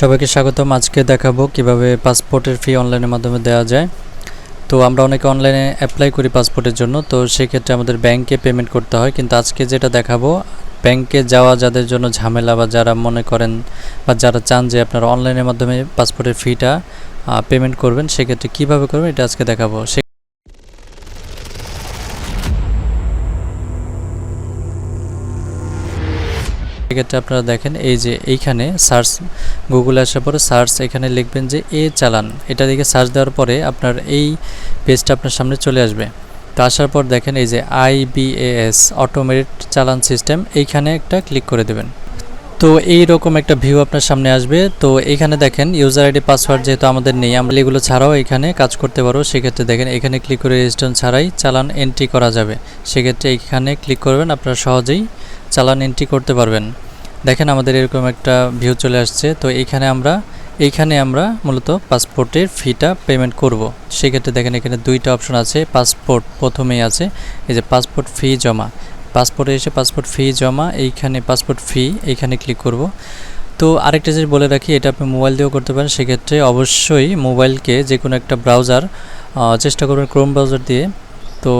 সবাইকে স্বাগতম। আজকে দেখাবো কীভাবে পাসপোর্টের ফি অনলাইনের মাধ্যমে দেওয়া যায়। তো আমরা অনেকে অনলাইনে অ্যাপ্লাই করি পাসপোর্টের জন্য, তো সেক্ষেত্রে আমাদের ব্যাংকে পেমেন্ট করতে হয়। কিন্তু আজকে যেটা দেখাবো ব্যাংকে যাওয়া যাদের জন্য ঝামেলা বা যারা মনে করেন বা যারা চান যে আপনারা অনলাইনের মাধ্যমে পাসপোর্টের ফিটা পেমেন্ট করবেন, সেক্ষেত্রে কীভাবে করবেন এটা আজকে দেখাবো। সেক্ষেত্রে আপনারা দেখেন, এই যে এইখানে সার্চ গুগলে আসার পরে সার্চ এখানে লিখবেন যে এ চালান। এটা দিকে সার্চ দেওয়ার পরে আপনার এই পেজটা আপনার সামনে চলে আসবে। তো আসার পর দেখেন এই যে আইবিএএস অটোমেটেড চালান সিস্টেম এইখানে একটা ক্লিক করে দেবেন। তো এই রকম একটা ভিউ আপনার সামনে আসবে। তো এখানে দেখেন ইউজার আইডি পাসওয়ার্ড যেহেতু আমাদের নেই, আমরা এগুলো ছাড়াও এখানে কাজ করতে পারব। সেক্ষেত্রে দেখেন এখানে ক্লিক করে রেজিস্ট্রেশন ছাড়াই চালান এন্ট্রি করা যাবে। সেক্ষেত্রে এইখানে ক্লিক করবেন, আপনারা সহজেই চালান এন্ট্রি করতে পারবেন। দেখেন আমাদের এরকম একটা ভিউ চলে আসছে। তো এইখানে আমরা এইখানে আমরা মূলত পাসপোর্টের ফিটা পেমেন্ট করব। সেক্ষেত্রে দেখেন এখানে দুইটা অপশন আছে পাসপোর্ট প্রথমেই আছে, এই যে পাসপোর্ট ফি জমা। পাসপোর্টে এসে পাসপোর্ট ফি জমা, এইখানে পাসপোর্ট ফি এইখানে ক্লিক করব। তো আরেকটা জিনিস বলে রাখি, এটা আপনি মোবাইল দিয়েও করতে পারেন। সেক্ষেত্রে অবশ্যই মোবাইলকে যে কোনো একটা ব্রাউজার চেষ্টা করবেন ক্রোম ব্রাউজার দিয়ে। তো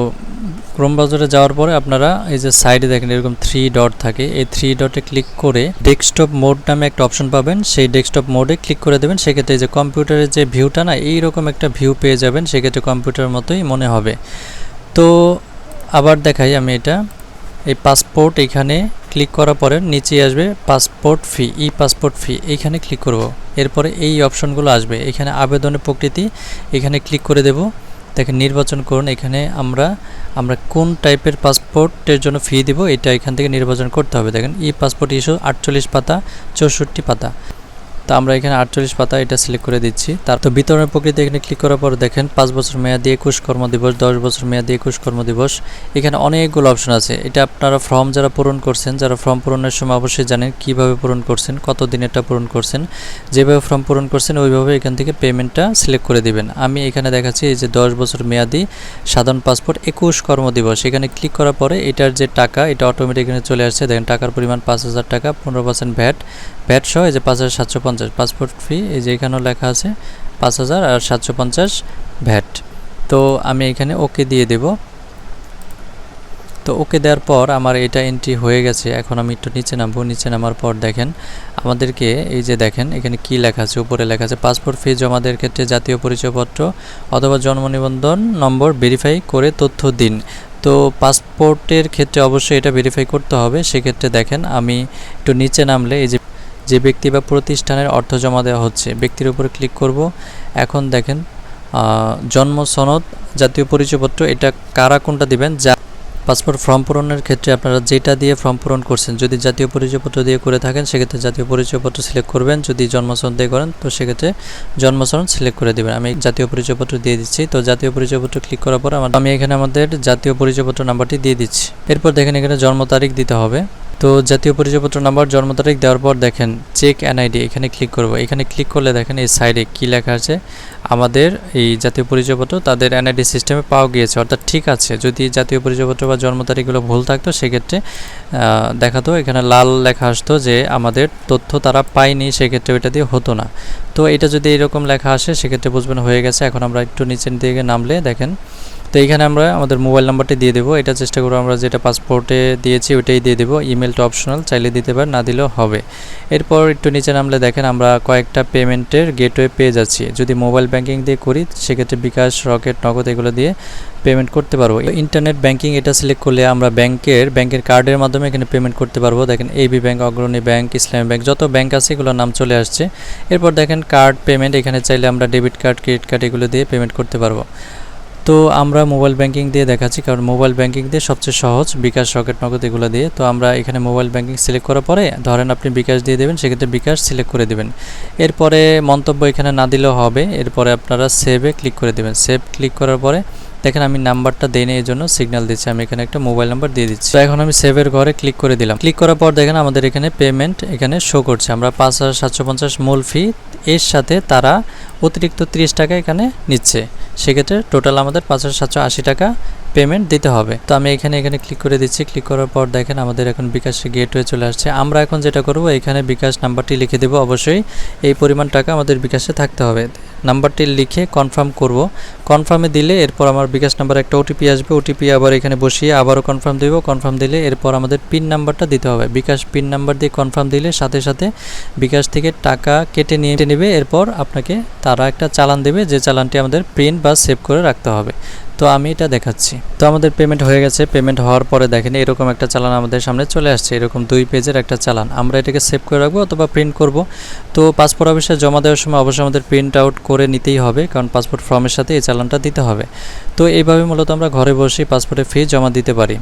ক্রোম ব্রাউজারে যাওয়ার পরে আপনারা এই যে সাইডে দেখেন এরকম থ্রি ডট থাকে। এই থ্রি ডটে ক্লিক করে ডেস্কটপ মোড নামে একটা অপশন পাবেন। সেই ডেস্কটপ মোডে ক্লিক করে দেবেন। সেক্ষেত্রে যে কম্পিউটারের যে ভিউটা না, এইরকম একটা ভিউ পেয়ে যাবেন। সেক্ষেত্রে কম্পিউটার মতোই মনে হবে। তো আবার দেখাই আমি এটা। এই পাসপোর্ট এখানে ক্লিক করার পরে নিচে আসবে পাসপোর্ট ফি ই পাসপোর্ট ফি এইখানে ক্লিক করব। এরপরে এই অপশনগুলো আসবে। এখানে আবেদনের প্রকৃতি, এখানে ক্লিক করে দেব। দেখেন নির্বাচন করুন। এখানে আমরা আমরা কোন টাইপের পাসপোর্টের জন্য ফি দিব, এটা এখান থেকে নির্বাচন করতে হবে। দেখেন ই পাসপোর্ট ইস্যু আটচল্লিশ পাতা, চৌষট্টি পাতা। তো আমরা এখানে আটচল্লিশ পাতা এটা সিলেক্ট করে দিচ্ছি। তার তো বিতরণের প্রকৃতি এখানে ক্লিক করার পর দেখেন পাঁচ বছর মেয়াদি একুশ কর্মদিবস, দশ বছর মেয়াদি একুশ কর্মদিবস। এখানে অনেকগুলো অপশন আছে। এটা আপনারা ফর্ম যারা পূরণ করছেন, যারা ফর্ম পূরণের সময় অবশ্যই জানেন কীভাবে পূরণ করছেন কত দিন এটা পূরণ করছেন। যেভাবে ফর্ম পূরণ করছেন, ওইভাবে এখান থেকে পেমেন্টটা সিলেক্ট করে দিবেন। আমি এখানে দেখাচ্ছি এই যে দশ বছর মেয়াদি সাধারণ পাসপোর্ট একুশ কর্মদিবস। এখানে ক্লিক করার পরে এটার যে টাকা, এটা অটোমেটিক এখানে চলে আসছে। দেখেন টাকার পরিমাণ পাঁচ হাজার টাকা, পনেরো পার্সেন্ট ভ্যাট ভ্যাট সহ এই যে পাঁচ হাজার সাতশো পঞ্চাশ পাসপোর্ট ফি, এই যে এখানেও লেখা আছে পাঁচ হাজার আর সাতশো পঞ্চাশ ভ্যাট। তো আমি এখানে ওকে দিয়ে দেব। তো ওকে দেওয়ার পর আমার এটা এন্ট্রি হয়ে গেছে। এখন আমি একটু নিচে নামবো, নিচে নামার পর দেখেন আমাদেরকে এই যে দেখেন, এখানে কি লেখা আছে? উপরে লেখা আছে পাসপোর্ট ফি জমা দেওয়ার ক্ষেত্রে জাতীয় পরিচয়পত্র অথবা জন্ম নিবন্ধন নম্বর ভেরিফাই করে তথ্য দিন। তো পাসপোর্টের ক্ষেত্রে অবশ্যই এটা ভেরিফাই করতে হবে। সেক্ষেত্রে দেখেন আমি একটু নিচে নামলে এই যে যে ব্যক্তি বা প্রতিষ্ঠানের অর্থ জমা দেওয়া হচ্ছে, ব্যক্তির উপরে ক্লিক করব। এখন দেখেন জন্ম সনদ, জাতীয় পরিচয়পত্র, এটা কারা কোনটা দিবেন? যা পাসপোর্ট ফর্ম পূরণের ক্ষেত্রে আপনারা যেটা দিয়ে ফর্ম পূরণ করছেন, যদি জাতীয় পরিচয়পত্র দিয়ে করে থাকেন, সেক্ষেত্রে জাতীয় পরিচয়পত্র সিলেক্ট করবেন। যদি জন্মসনদ দিয়ে করেন, তো সেক্ষেত্রে জন্মসনদ সিলেক্ট করে দেবেন। আমি জাতীয় পরিচয়পত্র দিয়ে দিচ্ছি, তো জাতীয় পরিচয়পত্র ক্লিক করার পর আমি এখানে আমাদের জাতীয় পরিচয়পত্র নাম্বারটি দিয়ে দিচ্ছি। এরপর দেখেন এখানে জন্ম তারিখ দিতে হবে। তো জাতীয় পরিচয়পত্র নাম্বার জন্ম তারিখ দেওয়ার পর দেখেন চেক এনআইডি এখানে ক্লিক করব। এখানে ক্লিক করলে দেখেন এই সাইডে কি লেখা আছে? আমাদের এই জাতীয় পরিচয়পত্র, তাদের এনআইডি সিস্টেমে পাওয়া গিয়েছে। অর্থাৎ ঠিক আছে, যদি জাতীয় পরিচয়পত্র বা জন্ম তারিখগুলো ভুল থাকতো, সেক্ষেত্রে দেখাতো, এখানে লাল লেখা আসতো যে আমাদের তথ্য তারা পায়নি, সেক্ষেত্রে ওইটা দিয়ে হতো না। তো এটা যদি এরকম লেখা আসে, সেক্ষেত্রে বুঝবেন হয়ে গেছে। এখন আমরা একটু নিচের দিকে নামলে দেখেন তো এইখানে আমরা আমাদের মোবাইল নাম্বারটি দিয়ে দেবো। এটা চেষ্টা করব আমরা যেটা পাসপোর্টে দিয়েছি ওইটাই দিয়ে দেবো। ইমেলটা অপশনাল চাইলে দিতে পারেন, না দিলেও হবে। এরপর একটু নিচে নামলে দেখেন আমরা কয়েকটা পেমেন্টের গেটওয়ে পেয়ে যাচ্ছি। যদি মোবাইল ব্যাঙ্কিং দিয়ে করি, সেক্ষেত্রে বিকাশ রকেট নগদ এগুলো দিয়ে পেমেন্ট করতে পারব। ইন্টারনেট ব্যাঙ্কিং এটা সিলেক্ট করলে আমরা ব্যাংকের ব্যাংকের কার্ডের মাধ্যমে এখানে পেমেন্ট করতে পারব। দেখেন AB bank Agrani bank, Islami bank, যত ব্যাংক আছে এগুলোর নাম চলে আসছে। এরপর দেখেন কার্ড পেমেন্ট এখানে চাইলে আমরা ডেবিট কার্ড ক্রেডিট কার্ড এগুলো দিয়ে পেমেন্ট করতে পারব। তো আমরা মোবাইল ব্যাংকিং দিয়ে দেখাচ্ছি, কারণ মোবাইল ব্যাংকিং দিয়ে সবচেয়ে সহজ বিকাশ, রকেট নগদ এগুলো দিয়ে। তো আমরা এখানে মোবাইল ব্যাংকিং সিলেক্ট করার পরে ধরেন আপনি বিকাশ দিয়ে দেবেন, সেক্ষেত্রে বিকাশ সিলেক্ট করে দেবেন। এরপরে মন্তব্য এখানে না দিলেও হবে, এরপরে আপনারা সেভে ক্লিক করে দেবেন। সেভ ক্লিক করার পরে দেখেন আমি নাম্বারটা দেই এই জন্য সিগন্যাল দিচ্ছি। আমি এখানে একটা মোবাইল নাম্বার দিয়ে দিচ্ছি। তো এখন আমি সেভের ঘরে ক্লিক করে দিলাম। ক্লিক করার পর দেখেন আমাদের এখানে পেমেন্ট এখানে শো করছে। আমরা পাঁচ হাজার সাতশো পঞ্চাশ মূল ফি এর সাথে তারা অতিরিক্ত তিরিশ টাকা এখানে নিচ্ছে। সেক্ষেত্রে টোটাল আমাদের পাঁচ হাজার সাতশো আশি টাকা পেমেন্ট দিতে হবে। তো আমি এখানে এখানে ক্লিক করে দিচ্ছি। ক্লিক করার পর দেখেন আমাদের এখন বিকাশে গেট হয়ে চলে আসছে। আমরা এখন যেটা করব, এখানে বিকাশ নাম্বারটি লিখে দেবো। অবশ্যই এই পরিমাণ টাকা আমাদের বিকাশে থাকতে হবে। নাম্বারটি লিখে কনফার্ম করব। কনফার্মে দিলে এরপর আমার বিকাশ নাম্বার একটা ওটিপি আসবে। ওটিপি আবার এখানে বসিয়ে আবারও কনফার্ম দেবো। কনফার্ম দিলে এরপর আমাদের পিন নাম্বারটা দিতে হবে। বিকাশ পিন নাম্বার দিয়ে কনফার্ম দিলে সাথে সাথে বিকাশ থেকে টাকা কেটে নিয়ে নেবে। এরপর আপনাকে তারা একটা চালান দেবে। যে চালানটি আমাদের প্রিন্ট বা সেভ করে রাখতে হবে। তো আমি এটা দেখাচ্ছি। তো আমাদের পেমেন্ট হয়ে গেছে। পেমেন্ট হওয়ার পরে দেখেন এরকম একটা চালান আমাদের সামনে চলে আসছে। এরকম দুই পেজের একটা চালান। আমরা এটাকে সেভ করে রাখব অথবা প্রিন্ট করব। তো পাসপোর্ট অফিসে জমা দেওয়ার সময় অবশ্যই আমাদের প্রিন্ট আউট করে নিতেই হবে, কারণ পাসপোর্ট ফর্মের সাথে এই চালানটা দিতে হবে। তো এইভাবে মূলত আমরা ঘরে বসে পাসপোর্টে ফি জমা দিতে পারি।